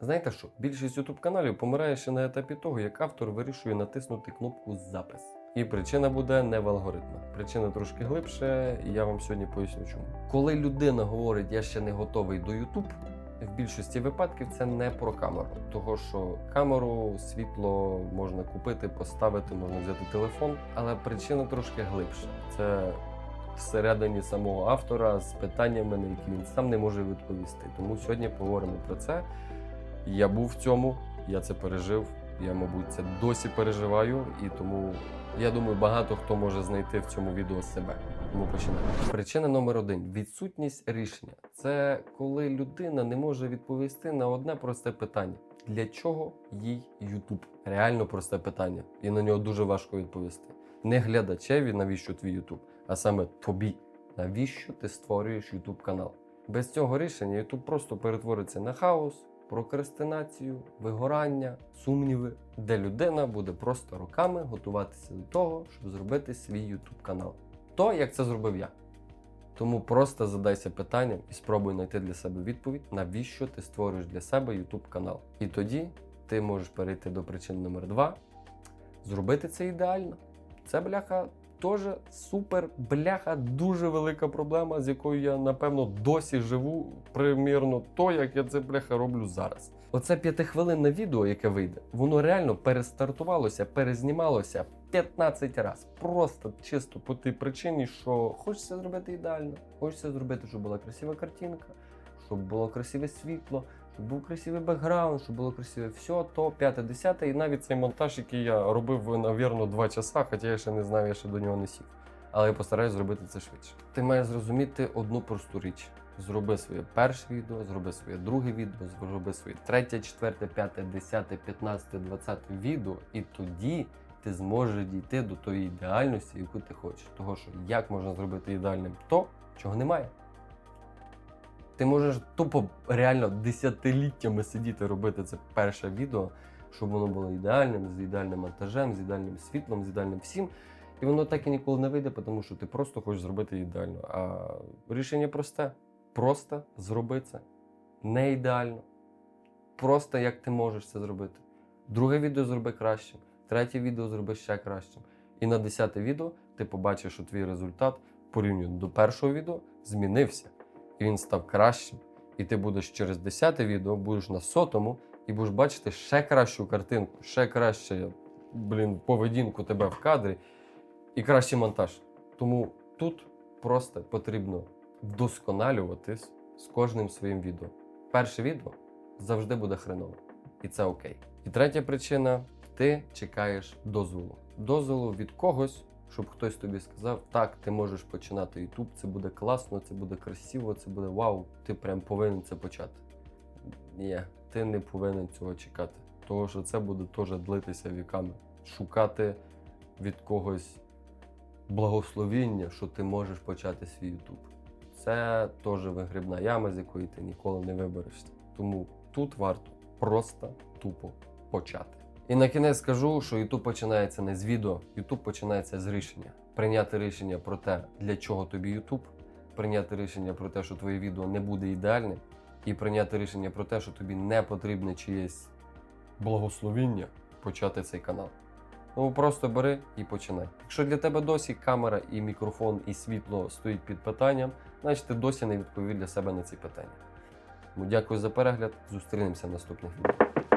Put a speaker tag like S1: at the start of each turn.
S1: Знаєте що? Більшість youtube каналів помирає ще на етапі того, як автор вирішує натиснути кнопку запис. І причина буде не в алгоритмах. Причина трошки глибше, і я вам сьогодні поясню чому. Коли людина говорить, я ще не готовий до YouTube, в більшості випадків це не про камеру, того що камеру, світло можна купити, поставити, можна взяти телефон, але причина трошки глибша. Це всередині самого автора з питаннями, на які він сам не може відповісти. Тому сьогодні поговоримо про це. Я був в цьому, я це пережив. Я, мабуть, це досі переживаю, і тому я думаю, багато хто може знайти в цьому відео себе. Тому починаємо. Причина номер один: відсутність рішення. Це коли людина не може відповісти на одне просте питання: для чого їй YouTube? Реально просте питання, і на нього дуже важко відповісти. Не глядачеві, навіщо твій YouTube, а саме тобі. Навіщо ти створюєш YouTube канал? Без цього рішення YouTube просто перетвориться на хаос, прокрастинацію, вигорання, сумніви, де людина буде просто роками готуватися до того, щоб зробити свій YouTube канал. То, як це зробив я. Тому просто задайся питанням і спробуй знайти для себе відповідь, навіщо ти створюєш для себе YouTube канал. І тоді ти можеш перейти до причини номер два, зробити це ідеально. Це бляха теж супер бляха, дуже велика проблема, з якою я напевно досі живу примірно то, як я це бляха роблю зараз. Оце п'ятихвилинне відео, яке вийде, воно реально перестартувалося, перезнімалося 15 разів. Просто чисто по тій причині, що хочеться зробити ідеально. Хочеться зробити, щоб була красива картинка, щоб було красиве світло, щоб був красивий бекграунд, щоб було красиве все, то п'яте, десяте, і навіть цей монтаж, який я робив, навірно, два часа, хоча я ще не знаю, я ще до нього не сів. Але я постараюсь зробити це швидше. Ти маєш зрозуміти одну просту річ. Зроби своє перше відео, зроби своє друге відео, зроби своє третє, четверте, п'яте, десяте, п'ятнадцяте, двадцяте відео, і тоді ти зможеш дійти до тої ідеальності, яку ти хочеш. Того що як можна зробити ідеальним то, чого немає. Ти можеш тупо реально десятиліттями сидіти робити це перше відео, щоб воно було ідеальним, з ідеальним монтажем, з ідеальним світлом, з ідеальним всім. І воно так і ніколи не вийде, тому що ти просто хочеш зробити ідеально. А рішення просте. Просто зроби це. Не ідеально. Просто як ти можеш це зробити. Друге відео зроби кращим, третє відео зроби ще кращим. І на десяте відео ти побачиш, що твій результат порівняно до першого відео змінився. І він став кращим. І ти будеш через десяте відео, будеш на сотому і будеш бачити ще кращу картинку, ще краще, блін, поведінку тебе в кадрі і кращий монтаж. Тому тут просто потрібно вдосконалюватись з кожним своїм відео. Перше відео завжди буде хреново, і це окей. І третя причина ти чекаєш дозволу. Дозволу від когось, щоб хтось тобі сказав, так, ти можеш починати YouTube, це буде класно, це буде красиво, це буде вау, ти прям повинен це почати. Ні, ти не повинен цього чекати, тому що це буде теж длитися віками. Шукати від когось благословіння, що ти можеш почати свій YouTube. Це теж вигрібна яма, з якої ти ніколи не виберешся. Тому тут варто просто тупо почати. І на кінець скажу, що YouTube починається не з відео, YouTube починається з рішення. Прийняти рішення про те, для чого тобі YouTube, прийняти рішення про те, що твоє відео не буде ідеальним, і прийняти рішення про те, що тобі не потрібне чиєсь благословіння почати цей канал. Тому просто бери і починай. Якщо для тебе досі камера і мікрофон, і світло стоїть під питанням, значить ти досі не відповів для себе на ці питання. Тому дякую за перегляд. Зустрінемося в наступних відео.